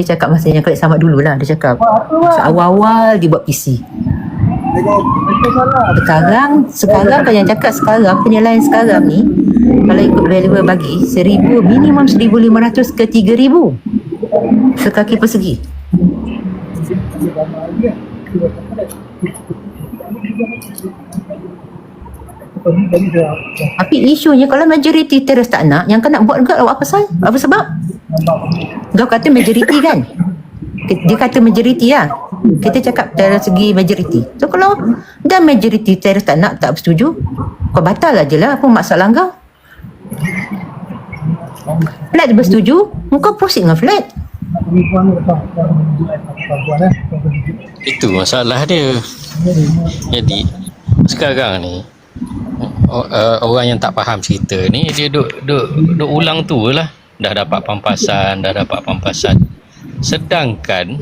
Dia cakap masa yang Khalid Samad dulu lah Dia cakap. Awal-awal dia buat PC Sekarang Sekarang kan yang cakap sekarang Penilaian sekarang ni Kalau ikut valuer bagi Seribu Minimum 1500 ke 3000 Sekaki persegi. Tapi isunya Kalau majoriti teres tak nak Yang kau nak buat juga Apa pasal? Apa sebab? Kau kata majoriti kan? Dia kata majoriti lah Kita cakap dari segi majoriti So kalau Dah majoriti teres tak nak Tak bersetuju Kau batal aja lah Apa masalah kau? Flat bersetuju Kau proceed dengan flat Itu masalah dia. Jadi sekarang ni uh, orang yang tak faham cerita ni dia duk duk duk ulang tu lah. Dah dapat pampasan, dah dapat pampasan. Sedangkan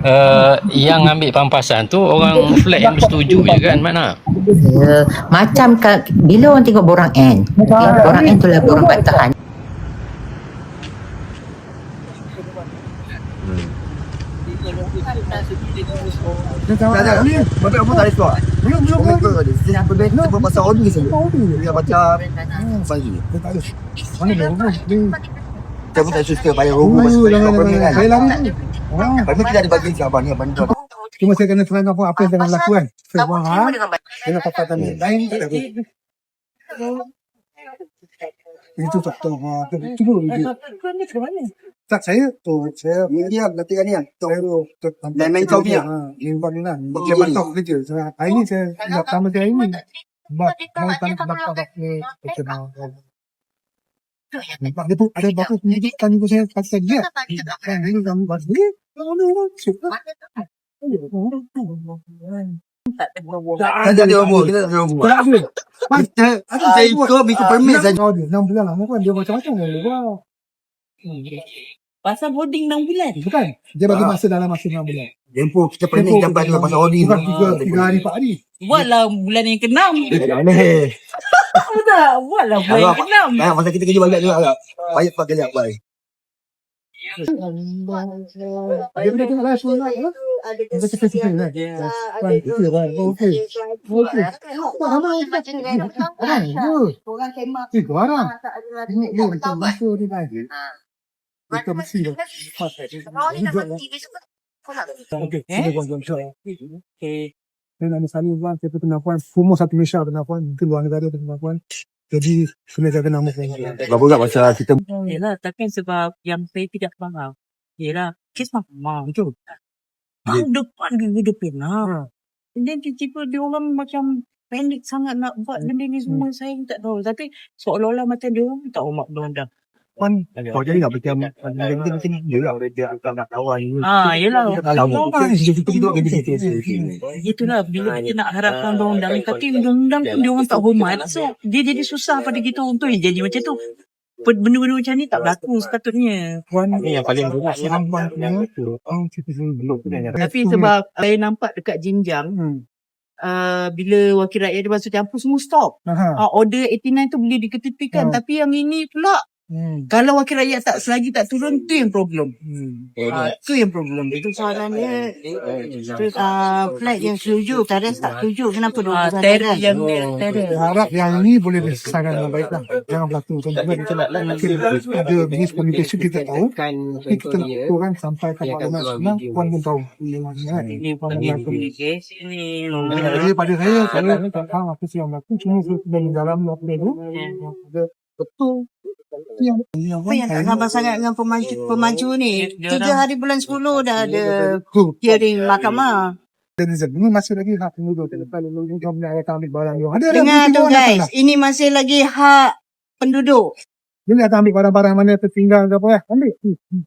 uh, yang ambil pampasan tu orang flat yang bersetuju je kan mana? Ya, macam ka- bila orang tengok borang N, okay, borang N tu lah borang bantahan. Tak ada ni. Bapak apa tak ada Belum belum belum. Dia benda kita pasal audi saja. Dia baca pagi. Mana dia rumah? Kita pun tak suka bayar rumah pasal apa ni kan. Saya lari. Oh, Lepas tu kita ada bagi siapa ni abang tu. cuma saya kena terang apa apa yang tengah berlaku kan. Saya Tak buang terima ha. dengan baik. Kena kata ni. Lain tak ada. Itu tak tahu. Ha, tu tu dulu. Tak saya tu saya Dia nanti kan ni kan. saya tu Dan main kau punya. Ha, ini bang ni lah. Bagi Dia ni. bantu kerja. Saya hari ni saya nak sama saya ini. Bak mau tanya tentang apa ni kita mau. Nampak dia tu ada baku pendidikan juga saya pasal dia. Kan ini kamu bahas ni. Kamu ni suka. Tak ada dia rumah. Kita tak ada rumah. Tak ada. Kita saya ikut ikut permit saja. Oh, dia 6 bulan lama kan dia macam-macam dia buat. Pasal boarding 6 bulan. Bukan. Dia bagi masa dalam masa 6 bulan. Tempoh kita permit Tempoh dapat kita juga pasal audi. Bukan 3 3 hari 4 hari. Buatlah bulan yang ke-6. Aneh. Tak? Buatlah bulan yang ke-6. Nah, masa kita kerja banyak juga agak. Payah pakai lihat baik. Dia boleh tengok live semua naik lah. Lah. Kan, okey kan. Okey. Okey. Apa ramai yang Orang. Orang kemah Eh, ada macam masa ni kan. Kita mesti dah. Kalau ni dapat TV suka kau nak Okey, Eh? kita buat insya-Allah. Okay. Saya nak misalnya bang, saya pengakuan, semua satu Malaysia pengakuan, itu luar negara pengakuan. Jadi, sebenarnya saya kena pengakuan. Berapa juga pasal kita Yelah, tapi sebab yang saya tidak faham. Yelah, kes mahkamah. Betul. Tahun depan dia dia pernah. Dan tiba-tiba dia orang macam panik sangat nak buat benda ni semua. Saya tak tahu. Tapi seolah-olah macam dia orang tak hormat undang-undang. Kan kau jadi tak macam macam dia macam ni dia lah dia akan nak tahu ni. Ah, yelah. Tahu. Kita kita Itulah bila kita nak harapkan undang-undang tapi undang-undang tu dia orang tak hormat. So dia jadi susah pada kita untuk yang jadi macam tu. Benda-benda macam ni tak berlaku sepatutnya. Puan, Ini yang paling berat yang abang punya tu, oh, kita belum. Tapi sebab saya nampak dekat Jinjang Hmm. uh, bila wakil rakyat dia masuk campur semua stop. Uh, order 89 tu boleh diketepikan Hmm. tapi yang ini pula Hmm. kalau wakil rakyat tak selagi tak turun tu yang problem. Hmm. Uh, tu yang problem. Itu soalan dia uh, flat yang setuju Tadas tak setuju kenapa dia uh, uh, terror yang terror. Saya harap yang ini boleh diselesaikan dengan baik lah. Jangan berlaku. Contohnya kita nak ada business communication kita tahu. Tapi kita nak kurang sampai ke maklumat senang. Puan pun tahu. Kan? Ini komunikasi ni. Jadi pada saya, saya tak faham apa sih yang berlaku. Cuma dalam apa itu. Ada betul. Itu yang apa yang tak sabar sangat dengan pemaju pemaju ni tiga hari bulan 10 dah ada hearing mahkamah Dan ini masih lagi hak penduduk ke depan lalu jom nak ambil barang dia. Ada dengar tu guys ini masih lagi hak penduduk Dia nak ambil barang-barang mana tertinggal ke apa eh. Ambil. Hmm. Hmm.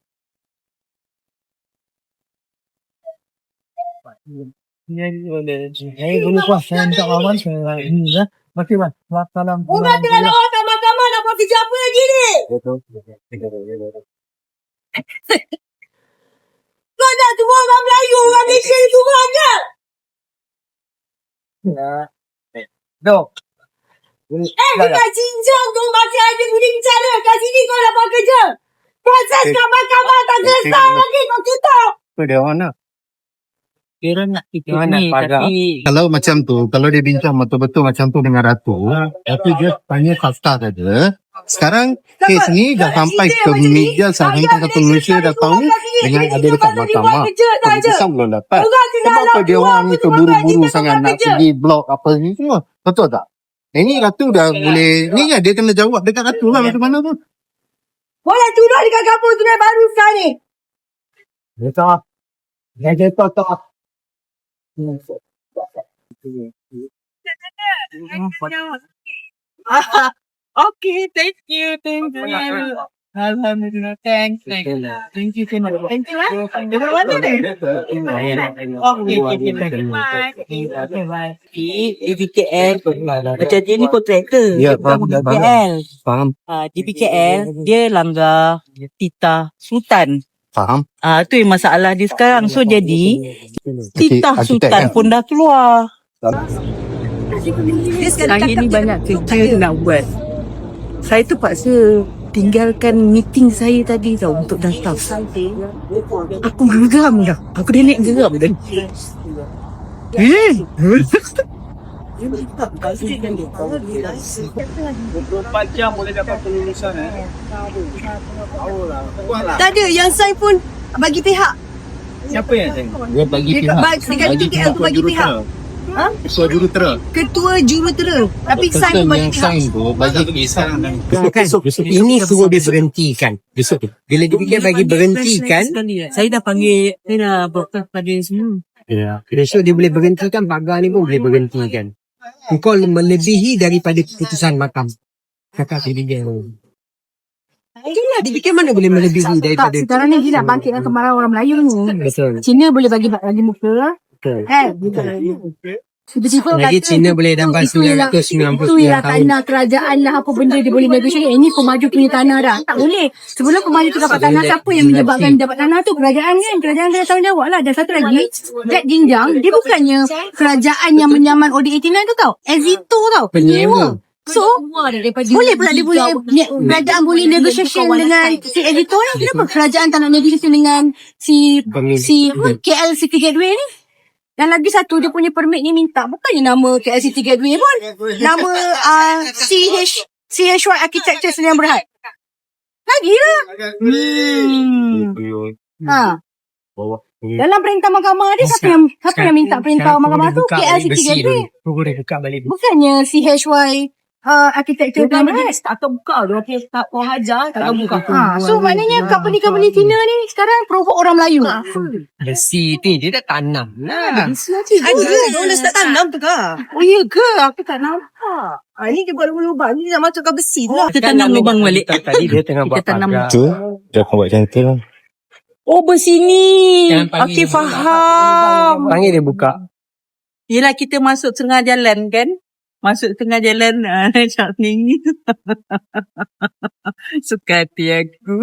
Saya dulu puas saya minta lawan saya ini ya. Okey bang. Salam. Bukan dengan orang nak kerja apa lagi ni? Kau nak semua orang Melayu, orang Malaysia ni semua ada. Dok. Eh, dekat Jinjang tu masih ada guni bicara. Kat sini kau nak buat kerja. Proses kamar-kamar tak selesai lagi kau tutup. Dia orang nak. Kira nak kita ni tapi Kalau macam tu, kalau dia bincang betul-betul macam tu dengan Ratu, tapi dia tanya fakta saja. Sekarang kes ni dah sampai ke media sampai satu Malaysia dah tahu dengan ada dekat mahkamah. Keputusan belum dapat. Sebab apa dia orang ni terburu-buru sangat nak pergi blok apa ni semua. Betul tak? Eh, ni Ratu dah boleh, ni kan dia kena jawab dekat Ratu lah macam mana tu. Boleh turun dekat kampung tu baru sekarang ni. Dia tak. Dia kata tak. Okay, thank you, thank you. Alhamdulillah, thanks, thank you. Thank you, thank you. Thank you, eh? Dari mana ni? Okay, okay, thank you. Bye. Okay, bye. Di PKL, macam dia ni kontraktor. Ya, Dia bukan faham, faham. PKL. Faham? Ah, di PKL, dia langgar titah sultan. Faham? Ah, tu yang masalah dia sekarang. So, jadi, titah sultan kan? pun dah keluar. Sekarang ni banyak kerja nak buat. Saya terpaksa tinggalkan meeting saya tadi tau untuk datang. Aku geram dah. Aku dah naik geram dah. Eh? Tak ada. Yang sign pun bagi pihak. Dia bagi pihak. bag dekat PKL tu bagi pihak. Ha? Ketua jurutera. Ketua jurutera. Tapi sign bagi yang pihak. sign tu bagi pihak. kan ini suruh dia berhentikan besok tu bila dia fikir bagi berhentikan Saya dah panggil, saya dah broadcast pada semua. ya besok dia boleh berhentikan pagar ni pun boleh berhentikan kau melebihi daripada keputusan mahkamah kakak dia Itulah dia fikir mana boleh melebihi Tak, daripada sekarang ni dia nak bangkitkan kemarahan orang Melayu ni. betul Cina boleh bagi bagi muka. betul Kan? Tiba-tiba lagi kata, Cina boleh dapat itu ialah- 999 Itu ialah tanah kerajaan lah apa benda dia boleh negotiate. Eh, Ini pemaju punya tanah dah. Tak boleh. Sebelum pemaju tu dapat tanah, siapa yang menyebabkan dapat tanah tu? Kerajaan kan. Kerajaan kena tanggungjawab lah. Dan satu lagi, Jack Jinjang, dia bukannya kerajaan yang menyaman OD89 tu tau. Exito tau. Penyewa. So, boleh pula dia boleh, kerajaan boleh negotiation dengan si editor ni. Kenapa kerajaan tak nak negotiation dengan si si KL City Gateway ni? Dan lagi satu dia punya permit ni minta bukannya nama KL City Gateway pun. Nama uh, CH CHY Architecture Sdn Berhad. Lagi lah. Hmm. Ha. Dalam perintah mahkamah dia siapa yang siapa yang minta perintah mahkamah tu KL City Gateway. Bukannya CHY uh, Architecture Sdn Berhad. Tak tahu buka tu. Okay, tak kau hajar, tak tahu buka. Ha, so maknanya company-company Cina ni sekarang provoke orang Melayu. besi tu dia dah tanam lah Ada, orang tak tanam tu ke? Oh iya ke? Aku tak nampak. Ah, ni dia buat lubang-lubang. Ni nak masukkan besi tu lah. Kita tanam lubang balik. tadi dia tengah buat pagar Tu, dia akan buat macam tu lah. Oh, bersini. Okey, dia faham. panggil dia buka Yelah, kita masuk tengah jalan kan? Masuk tengah jalan ah, macam ni. Suka hati aku.